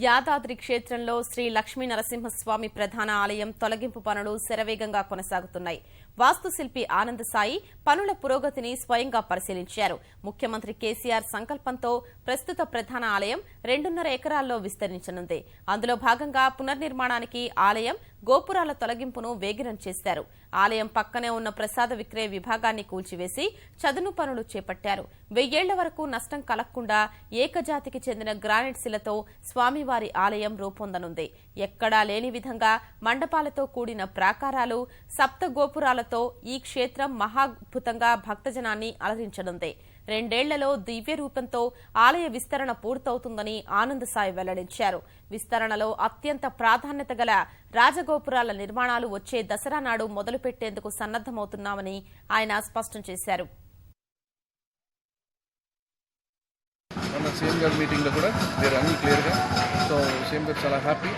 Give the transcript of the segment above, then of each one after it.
యాదాద్రి క్షేత్రంలో శ్రీ లక్ష్మీ నరసింహస్వామి ప్రధాన ఆలయం తొలగింపు పనులు శరవేగంగా కొనసాగుతున్నాయి. వాస్తుశిల్పి ఆనంద్ సాయి పనుల పురోగతిని స్వయంగా పరిశీలించారు. ముఖ్యమంత్రి కేసీఆర్ సంకల్పంతో ప్రస్తుత ప్రధాన ఆలయం రెండున్నర ఎకరాల్లో విస్తరించనుంది. అందులో భాగంగా పునర్నిర్మాణానికి ఆలయం గోపురాల తొలగింపును వేగిరం చేశారు. ఆలయం పక్కనే ఉన్న ప్రసాద విక్రయ విభాగాన్ని కూల్చివేసి చదును పనులు చేపట్టారు. వెయ్యేళ్ళ వరకు నష్టం కలగకుండా ఏకజాతికి చెందిన గ్రానైట్ శిలతో స్వామివారి ఆలయం రూపొందనుంది. ఎక్కడా లేని విధంగా మండపాలతో కూడిన ప్రాకారాలు సప్త గోపురాలతో ఈ క్షేత్రం మహాద్భుతంగా భక్తజనాన్ని అలరించనుంది. రెండేళ్ళలో దివ్య రూపంతో ఆలయ విస్తరణ పూర్తవుతుందని ఆనందసాయి వెల్లడించారు. విస్తరణలో అత్యంత ప్రాధాన్యత గల రాజగోపురాల నిర్మాణాలు వచ్చే దసరా నాడు మొదలుపెట్టేందుకు సన్నద్దమవుతున్నామని ఆయన స్పష్టం చేశారు. మన సీఎం గారి మీటింగ్లో కూడా మీరు అన్నీ క్లియర్గా సో సీఎం గారు చాలా హ్యాపీ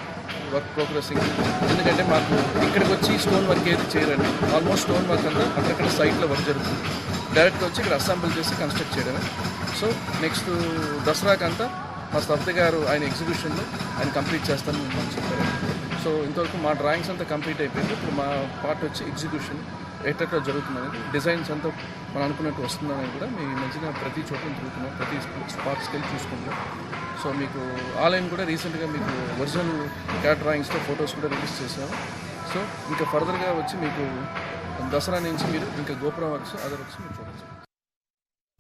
వర్క్ ప్రోగ్రెసింగ్. ఎందుకంటే మాకు ఇక్కడికి వచ్చి స్టోన్ వర్క్ ఏది చేయరండి. ఆల్మోస్ట్ స్టోన్ వర్క్ అంతా అక్కడక్కడ సైట్లో వర్క్ జరుగుతుంది. డైరెక్ట్గా వచ్చి ఇక్కడ అసెంబ్ల్ చేసి కన్స్ట్రక్ట్ చేయడమే. సో నెక్స్ట్ దసరాకంతా మా స్తబ్ద గారు ఆయన ఎగ్జిబిషన్లో ఆయన కంప్లీట్ చేస్తాను మాకు చెప్పారు. సో ఇంతవరకు మా డ్రాయింగ్స్ అంతా కంప్లీట్ అయిపోయింది. ఇప్పుడు మా పార్ట్ వచ్చి ఎగ్జిక్యూషన్ ఎట్లా జరుగుతుందనేది డిజైన్స్ అంతా మనం అనుకున్నట్టు వస్తుందని కూడా మీ మంచిగా ప్రతి చోట తిరుగుతున్నాం ప్రతి స్పాట్స్కి వెళ్ళి చూసుకుంటాం. సో మీకు ఆన్లైన్ కూడా రీసెంట్గా మీకు ఒరిజినల్ క్యాట్ డ్రాయింగ్స్తో ఫొటోస్ కూడా రిలీజ్ చేసాము సో ఇంకా ఫర్దర్గా వచ్చి మీకు దసరా నుంచి మీరు ఇంకా గోపురం వర్క్స్ అదర్ వర్క్స్ మీరు చూడవచ్చు